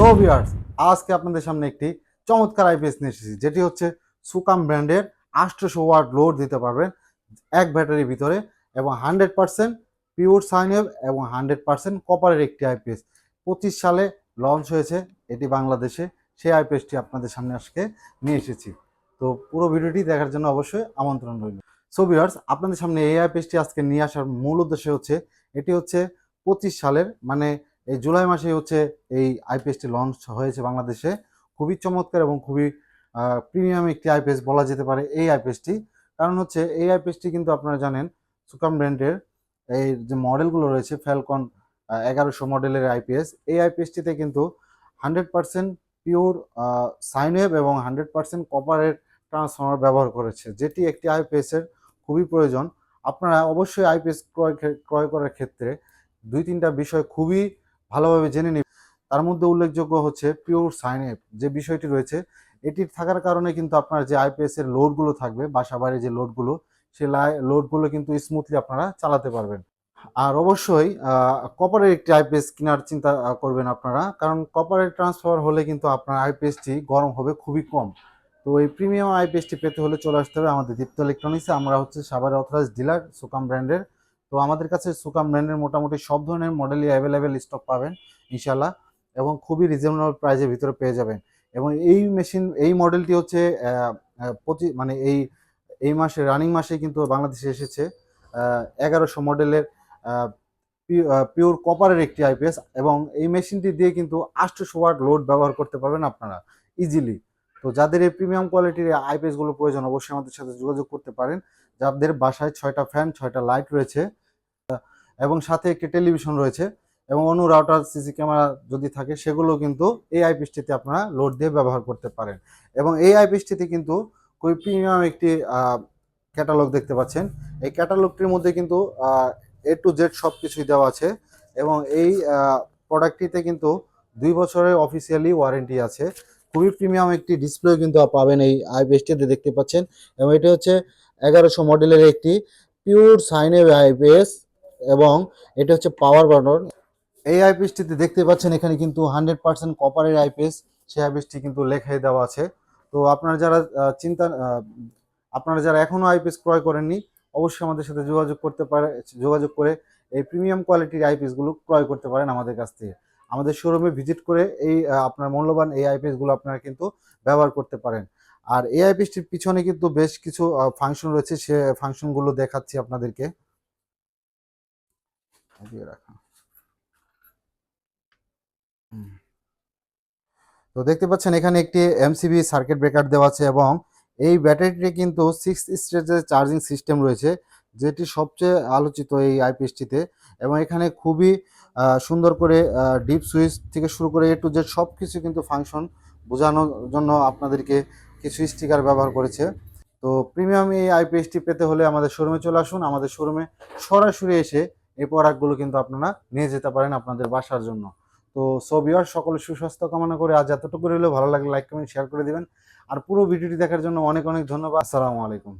So viewers আজকে আপনাদের সামনে একটি চমৎকার আইপিএস নিয়ে এসেছি, যেটি হচ্ছে সুকাম ব্র্যান্ডের আটশোশো ওয়াট লোড দিতে পারবেন এক ব্যাটারির ভিতরে এবং hundred percent pure sine wave এবং হান্ড্রেড পার্সেন্ট কপারের একটি আইপিএস পঁচিশ সালে লঞ্চ হয়েছে, এটি বাংলাদেশে, সেই আইপিএসটি আপনাদের সামনে আজকে নিয়ে এসেছি। তো পুরো ভিডিওটি দেখার জন্য অবশ্যই আমন্ত্রণ রইল। সো ভিউয়ার্স আপনাদের সামনে এই আইপিএসটি আজকে নিয়ে আসার মূল উদ্দেশ্য হচ্ছে, এটি হচ্ছে পঁচিশ সালের মানে এই জুলাই মাসে হচ্ছে এই আইপিএসটি লঞ্চ হয়েছে বাংলাদেশে। খুবই চমৎকার এবং খুবই প্রিমিয়াম একটি আইপিএস বলা যেতে পারে এই আইপিএসটি কারণ হচ্ছে এই আইপিএসটি কিন্তু আপনারা জানেন সুকাম ব্র্যান্ডের এই যে মডেলগুলো রয়েছে ফ্যালকন এগারোশো মডেলের আইপিএস এই আইপিএসটিতে কিন্তু hundred percent pure sine wave এবং হান্ড্রেড পার্সেন্ট কপারের ট্রান্সফর্মার ব্যবহার করেছে, যেটি একটি আইপিএসের খুবই প্রয়োজন। আপনারা অবশ্যই আইপিএস ক্রয় ক্রয় করার ক্ষেত্রে দুই তিনটা বিষয় খুবই ভালোভাবে জেনে নিন তার মধ্যে উল্লেখযোগ্য হচ্ছে পিওর সাইন অ্যাপ যে বিষয়টি রয়েছে, এটির থাকার কারণে কিন্তু আপনার যে আইপিএস এর লোডগুলো থাকবে, বাসা বাড়ি যে লোডগুলো সেই লোডগুলো কিন্তু স্মুথলি আপনারা চালাতে পারবেন। আর অবশ্যই কপারের একটি আইপিএস কেনার চিন্তা করবেন আপনারা, কারণ কপারের ট্রান্সফার হলে কিন্তু আপনার আইপিএসটি গরম হবে খুবই কম। তো এই প্রিমিয়াম আইপিএসটি পেতে হলে চলে আসতে হবে আমাদের দীপ্ত ইলেকট্রনিক্সে আমরা হচ্ছে সাভারে অথরাইজ ডিলার সুকাম ব্র্যান্ডের তো আমাদের কাছে সুকাম ব্র্যান্ডের মোটামুটি সব ধরনের মডেলই অ্যাভেলেবেল স্টক পাবেন ইনশাল্লাহ এবং খুবই রিজনেবল প্রাইজের ভিতরে পেয়ে যাবেন। এবং এই মেশিন এই মডেলটি হচ্ছে পঁচিশ মানে এই এই মাসে রানিং মাসে কিন্তু বাংলাদেশে এসেছে এগারোশো মডেলের পিওর কপারের একটি আইপিএস এবং এই মেশিনটি দিয়ে কিন্তু আটশোশো ওয়াট লোড ব্যবহার করতে পারবেন আপনারা ইজিলি তো যাদের এই প্রিমিয়াম কোয়ালিটির আইপিএসগুলো প্রয়োজন, অবশ্যই আমাদের সাথে যোগাযোগ করতে পারেন। যাদের বাসায় ছয়টা ফ্যান ছয়টা লাইট রয়েছে এবং সাথে একটি টেলিভিশন রয়েছে এবং অন্য রাউটার সিসি ক্যামেরা যদি থাকে, সেগুলো কিন্তু এই আইপিএসটিতে আপনারা লোড দিয়ে ব্যবহার করতে পারেন। এবং এই আইপিএসটিতে কিন্তু খুবই প্রিমিয়াম একটি ক্যাটালগ দেখতে পাচ্ছেন। এই ক্যাটালগটির মধ্যে কিন্তু এ টু জেড সব কিছুই দেওয়া আছে এবং এই প্রোডাক্টটিতে কিন্তু দুই বছরের অফিসিয়ালি ওয়ারেন্টি আছে। খুবই প্রিমিয়াম একটি ডিসপ্লে কিন্তু পাবেন এই আইপিএসটিতে দেখতে পাচ্ছেন। এবং এটি হচ্ছে এগারোশো মডেলের একটি পিওর সাইনে আইপিএস এবং এটা হচ্ছে পাওয়ার বাটন এই আইপিএসটিতে দেখতে পাচ্ছেন, এখানে কিন্তু হান্ড্রেড পার্সেন্ট কপারের আইপিএস সেই আইপিএসটি কিন্তু লেখাই দেওয়া আছে। তো আপনারা যারা চিন্তা আপনারা যারা এখনও আইপিএস ক্রয় করেননি, অবশ্যই আমাদের সাথে যোগাযোগ করতে পারে, যোগাযোগ করে এই প্রিমিয়াম কোয়ালিটির আইপিএসগুলো ক্রয় করতে পারেন আমাদের কাছ থেকে। আমাদের শোরুমে ভিজিট করে এই আপনার মূল্যবান এই আইপিএসগুলো আপনারা কিন্তু ব্যবহার করতে পারেন। আর এই আইপিএসটির পিছনে কিন্তু বেশ কিছু ফাংশন রয়েছে, সে ফাংশনগুলো দেখাচ্ছি আপনাদেরকে। এদিকে রাখা। তো দেখতে পাচ্ছেন এখানে একটি এমসিবি সার্কিট ব্রেকার দেওয়া আছে এবং এই ব্যাটারিটি কিন্তু সিক্স স্টেজের চার্জিং সিস্টেম রয়েছে, যেটি সবচেয়ে আলোচিত এই আইপিএসটিতে এবং এখানে খুবই সুন্দর করে ডিপ সুইচ থেকে শুরু করে এ টু জেড সব কিছু কিন্তু ফাংশন বোঝানোর জন্য আপনাদেরকে কিছু স্টিকার ব্যবহার করেছে। তো প্রিমিয়াম এই আইপিএসটি পেতে হলে আমাদের শোরুমে চলে আসুন। আমাদের শোরুমে সরাসরি এসে এই প্রোডাক্টগুলো কিন্তু আপনারা নিয়ে যেতে পারেন আপনাদের বাসার জন্য। তো সবিওর সকলে সুস্বাস্থ্য কামনা করে আজ এতটুকু হলেও ভালো লাগলে লাইক কমেন্ট শেয়ার করে দিবেন। আর পুরো ভিডিওটি দেখার জন্য অনেক অনেক ধন্যবাদ। আসসালামু আলাইকুম।